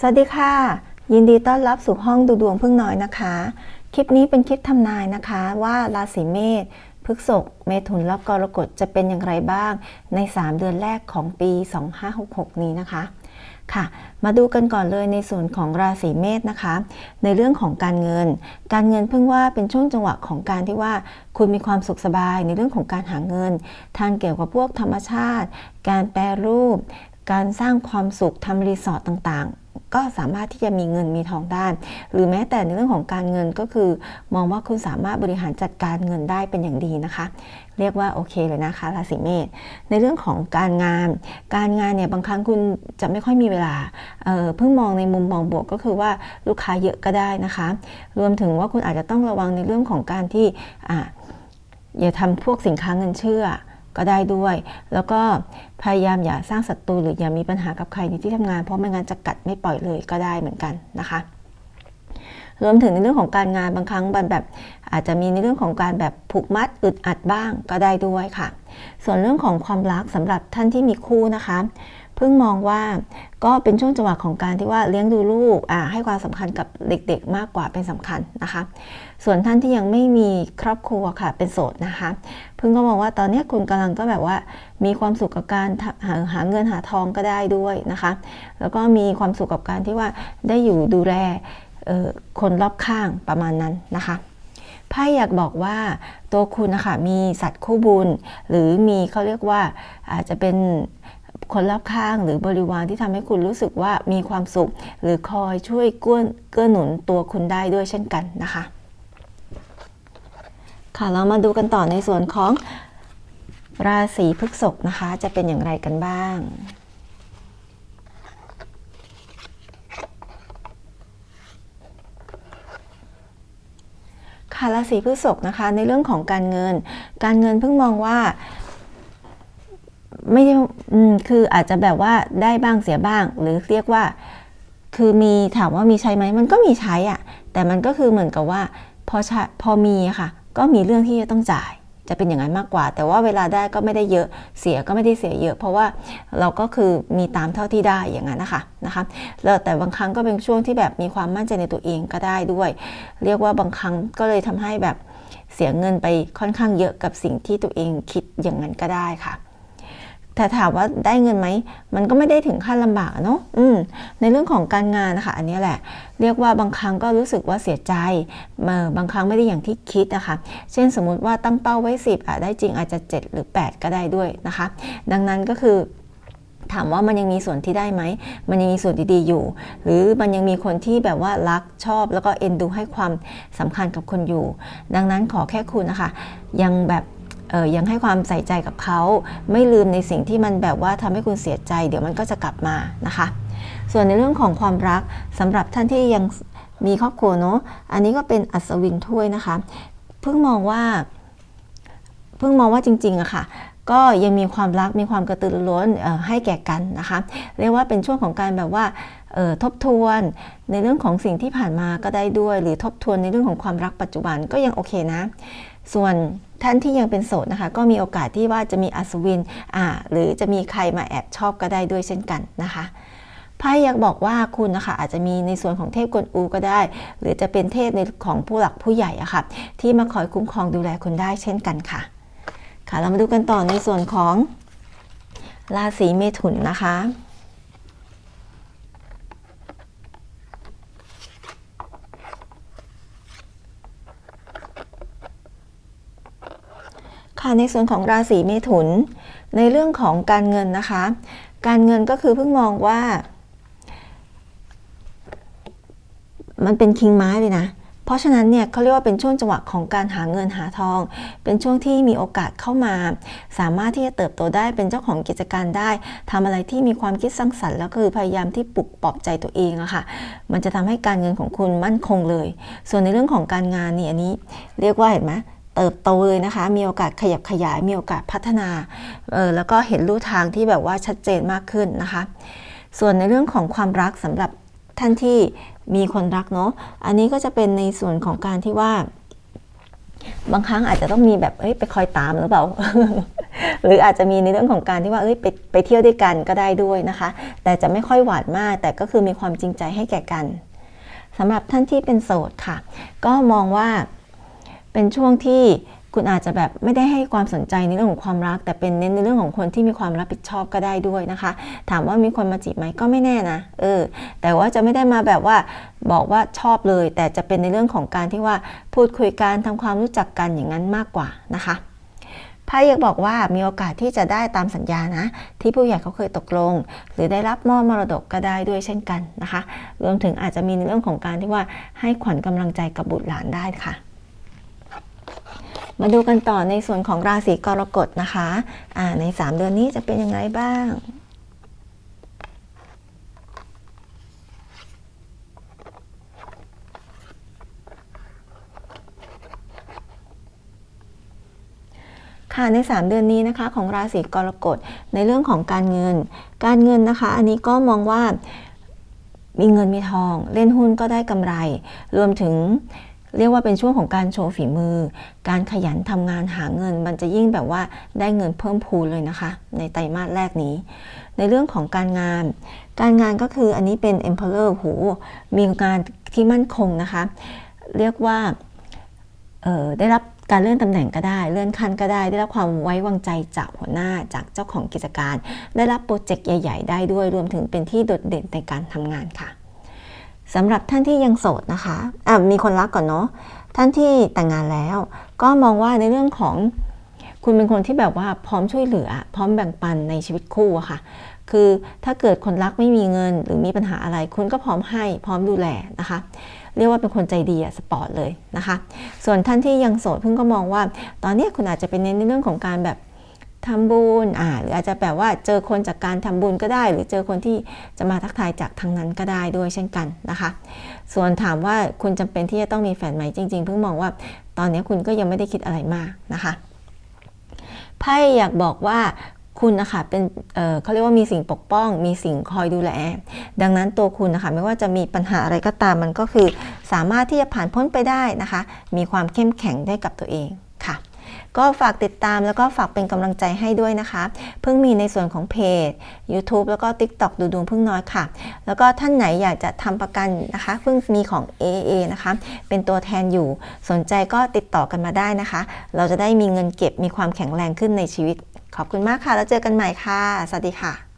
สวัสดีค่ะ ยินดีต้อนรับสู่ห้องดูดวงพึ่งน้อยนะคะ คลิปนี้เป็นคลิปทำนายนะคะว่าราศีเมษพฤษภเมถุนและกรกฎจะเป็นอย่างไรบ้างใน 3 เดือนแรกของปี 2566 นี้นะคะค่ะ มาดูกันก่อนเลยในส่วนของราศีเมษนะคะ ในเรื่องของการเงิน การเงินเพิ่งว่าเป็นช่วงจังหวะของการที่ว่าคุณมีความสุขสบายในเรื่องของการหาเงิน ทางเกี่ยวกับพวกธรรมชาติ การแปรรูป การสร้างความสุขทำรีสอร์ทต่างๆ ก็สามารถที่จะมีเงินมีทองได้ หรือแม้แต่ในเรื่องของการเงินก็คือ มองว่าคุณสามารถบริหารจัดการเงินได้เป็นอย่างดีนะคะ เรียกว่าโอเคเลยนะคะราศีเมษในเรื่องของการงาน การงานเนี่ยบางครั้งคุณจะไม่ค่อยมีเวลาเเพิ่งมองในมุมมองบวกก็คือว่าลูกค้าเยอะก็ได้นะคะ รวมถึงว่าคุณอาจจะต้องระวังในเรื่องของการที่ออย่าทำพวกสินค้าเงินเชื่อ ก็ได้ด้วย แล้วก็พยายามอย่าสร้างศัตรูหรืออย่ามีปัญหากับใครในที่ทำงาน เพราะไม่งั้นจะกัดไม่ปล่อยเลยก็ได้เหมือนกันนะคะรวมถึงในเรื่องของการงานบางครั้งแบบ อาจจะมีในเรื่องของการแบบผูกมัดอึดอัดบ้างก็ได้ด้วยค่ะ ส่วนเรื่องของความรักสำหรับท่านที่มีคู่นะคะ เพิ่งมองว่าก็เป็นช่วงจังหวะของการที่ว่าเลี้ยงดูลูกให้ความสำคัญกับเด็กๆ มากกว่าเป็นสำคัญนะคะ ส่วนท่านที่ยังไม่มีครอบครัวค่ะเป็นโสดนะคะ เพิ่งก็มองว่าตอนนี้คุณกำลังก็แบบว่า มีความสุขกับการหาหาเงินหาทองก็ได้ด้วยนะคะ แล้วก็มีความสุขกับการที่ว่าได้อยู่ดูแลคนรอบข้างประมาณนั้นนะคะไพ่อยากบอกว่าตัวคุณนะคะมีสัตว์คู่บุญ หรือมีเขาเรียกว่าอาจจะเป็น คนรอบข้างหรือบริวารที่ทำให้คุณรู้สึกว่ามีความสุข หรือคอยช่วยเกื้อหนุนตัวคุณได้ด้วยเช่นกันนะคะ ค่ะเรามาดูกันต่อในส่วนของราศีพฤษภนะคะ จะเป็นอย่างไรกันบ้างค่ะราศีพฤษภนะคะ ในเรื่องของการเงิน การเงินเพิ่งมองว่า ไม่ใช่คืออาจจะแบบว่าได้บ้างเสียบ้าง หรือเรียกว่า คือมีถามว่ามีใช้ไหมมันก็มีใช้อะแต่มันก็คือเหมือนกับว่าพอพอมีค่ะ ก็มีเรื่องที่จะต้องจ่าย จะเป็นอย่างนั้นมากกว่า แต่ว่าเวลาได้ก็ไม่ได้เยอะเสียก็ไม่ได้เสียเยอะ เพราะว่าเราก็คือมีตามเท่าที่ได้อย่างนั้นนะคะนะคะแล้วแต่บางครั้งก็เป็นช่วงที่แบบมีความมั่นใจในตัวเองก็ได้ด้วย เรียกว่าบางครั้งก็เลยทำให้แบบเสียเงินไปค่อนข้างเยอะกับสิ่งที่ตัวเองคิดอย่างนั้นก็ได้ค่ะ แต่ถามว่าได้เงินไหม มันก็ไม่ได้ถึงขั้นลำบากเนาะอืมในเรื่องของการงานนะคะอันนี้แหละ เรียกว่าบางครั้งก็รู้สึกว่าเสียใจเมื่อบางครั้งไม่ได้อย่างที่คิดนะคะ เช่นสมมุติว่าตั้งเป้าไว้ 10อาจได้จริงอาจจะ 7 หรือ 8 ก็ได้ด้วยนะคะ ดังนั้นก็คือถามว่ามันยังมีส่วนที่ได้ไหม มันยังมีส่วนดีๆอยู่ หรือมันยังมีคนที่แบบว่ารักชอบแล้วก็เอ็นดูให้ความสำคัญกับคนอยู่ ดังนั้นขอแค่คุณนะคะ ยังแบบ ยังให้ความใส่ใจกับเขา ไม่ลืมในสิ่งที่มันแบบว่าทำให้คุณเสียใจ เดี๋ยวมันก็จะกลับมานะคะ ส่วนในเรื่องของความรักสำหรับท่านที่ยังมีครอบครัวเนาะอันนี้ก็เป็นอัศวินถ้วยนะคะ เพิ่งมองว่า เพิ่งมองว่าจริงๆอะค่ะก็ยังมีความรักมีความกระตือรือร้นให้แก่กันนะคะ เรียกว่าเป็นช่วงของการแบบว่าทบทวนในเรื่องของสิ่งที่ผ่านมาก็ได้ด้วย หรือทบทวนในเรื่องของความรักปัจจุบันก็ยังโอเคนะ ส่วนท่านที่ยังเป็นโสดนะคะ ก็มีโอกาสที่ว่าจะมีอัศวินอ่าหรือจะมีใครมาแอบชอบก็ได้ด้วยเช่นกันนะคะไพ่อยากบอกว่าคุณนะคะอาจจะมีในส่วนของเทพกวนอูก็ได้ หรือจะเป็นเทพในของผู้หลักผู้ใหญ่อะค่ะที่มาคอยคุ้มครองดูแลคุณได้เช่นกันค่ะ ค่ะเรามาดูกันต่อในส่วนของราศีเมถุนนะคะ ค่ะในส่วนของราศีเมถุน ในเรื่องของการเงินนะคะ การเงินก็คือเพิ่งมองว่า มันเป็นคิงไม้เลยนะเพราะฉะนั้นเนี่ยเขาเรียกว่าเป็นช่วงจังหวะของการหาเงินหาทอง เป็นช่วงที่มีโอกาสเข้ามา สามารถที่จะเติบโตได้เป็นเจ้าของกิจการได้ทำอะไรที่มีความคิดสร้างสรรค์แล้วคือพยายามที่ปลุกปลอบใจตัวเองอะค่ะ มันจะทำให้การเงินของคุณมั่นคงเลย ส่วนในเรื่องของการงานนี่อันนี้ เรียกว่าเห็นไหม เติบโตเลยนะคะ มีโอกาสขยับขยาย มีโอกาสพัฒนาเออแล้วก็เห็นรูทางที่แบบว่าชัดเจนมากขึ้นนะคะ ส่วนในเรื่องของความรักสำหรับท่านที่มีคนรักเนาะ อันนี้ก็จะเป็นในส่วนของการที่ว่า บางครั้งอาจจะต้องมีแบบเอ้ยไปคอยตามหรือเปล่า หรืออาจจะมีในเรื่องของการที่ว่าเอ้ยไปไปเที่ยวด้วยกันก็ได้ด้วยนะคะ แต่จะไม่ค่อยหวานมาก แต่ก็คือมีความจริงใจให้แก่กันสำหรับท่านที่เป็นโสดค่ะ ก็มองว่า เป็นช่วงที่คุณอาจจะแบบไม่ได้ให้ความสนใจในเรื่องของความรัก แต่เป็นเน้นในเรื่องของคนที่มีความรับผิดชอบก็ได้ด้วยนะคะ ถามว่ามีคนมาจีบไหมก็ไม่แน่นะเออแต่ว่าจะไม่ได้มาแบบว่าบอกว่าชอบเลย แต่จะเป็นในเรื่องของการที่ว่าพูดคุยกันทำความรู้จักกันอย่างนั้นมากกว่านะคะไพ่ยังบอกว่ามีโอกาสที่จะได้ตามสัญญานะ ที่ผู้ใหญ่เขาเคยตกลง หรือได้รับมอบมรดกก็ได้ด้วยเช่นกันนะคะ รวมถึงอาจจะมีในเรื่องของการที่ว่าให้ขวัญกำลังใจกับบุตรหลานได้ค่ะ มาดูกันต่อในส่วนของราศีกรกฎนะคะอ่าใน 3 เดือนนี้จะเป็นยังไงบ้างค่ะใน 3 เดือนนี้นะคะของราศีกรกฎในเรื่องของการเงิน การเงินนะคะ อันนี้ก็มองว่ามีเงินมีทอง เล่นหุ้นก็ได้กำไร รวมถึง เรียกว่าเป็นช่วงของการโชว์ฝีมือ การขยันทำงานหาเงิน มันจะยิ่งแบบว่าได้เงินเพิ่มพูนเลยนะคะ ในไตรมาสแรกนี้ ในเรื่องของการงาน การงานก็คืออันนี้เป็น Emperor โหมีงานที่มั่นคงนะคะ เรียกว่าได้รับการเลื่อนตำแหน่งก็ได้ เลื่อนขั้นก็ได้ ได้รับความไว้วางใจจากหัวหน้า จากเจ้าของกิจการ ได้รับโปรเจกต์ใหญ่ ๆ ได้ด้วย รวมถึงเป็นที่โดดเด่นในการทำงานค่ะ สำหรับท่านที่ยังโสดนะคะอะมีคนรักก่อนเนาะท่านที่แต่งงานแล้ว ก็มองว่าในเรื่องของคุณเป็นคนที่แบบว่าพร้อมช่วยเหลือ พร้อมแบ่งปันในชีวิตคู่อะค่ะ คือถ้าเกิดคนรักไม่มีเงิน หรือมีปัญหาอะไร คุณก็พร้อมให้พร้อมดูแลนะคะ เรียกว่าเป็นคนใจดีอะสปอร์ตเลยนะคะ ส่วนท่านที่ยังโสดเพิ่งก็มองว่า ตอนนี้คุณอาจจะเป็นในเรื่องของการแบบ ทำบุญอ่าหรืออาจจะแบบว่าเจอคนจากการทำบุญก็ได้ หรือเจอคนที่จะมาทักทายจากทางนั้นก็ได้ด้วยเช่นกันนะคะ ส่วนถามว่าคุณจำเป็นที่จะต้องมีแฟนไหมจริง ๆ เพิ่งมองว่าตอนนี้คุณก็ยังไม่ได้คิดอะไรมากนะคะไพ่อยากบอกว่าคุณนะคะเป็นเเขาเรียกว่ามีสิ่งปกป้อง มีสิ่งคอยดูแล ดังนั้นตัวคุณนะคะไม่ว่าจะมีปัญหาอะไรก็ตามมันก็คือ สามารถที่จะผ่านพ้นไปได้นะคะ มีความเข้มแข็งได้กับตัวเอง ก็ฝากติดตามแล้วก็ฝากเป็นกำลังใจให้ด้วยนะคะ เพิ่งมีในส่วนของเพจ YouTube แล้วก็ TikTok ดูดวงเพิ่งน้อยค่ะ แล้วก็ท่านไหนอยากจะทำประกันนะคะ เพิ่งมีของ AA นะคะ เป็นตัวแทนอยู่สนใจก็ติดต่อกันมาได้นะคะ เราจะได้มีเงินเก็บมีความแข็งแรงขึ้นในชีวิต ขอบคุณมากค่ะ แล้วเจอกันใหม่ค่ะ สวัสดีค่ะ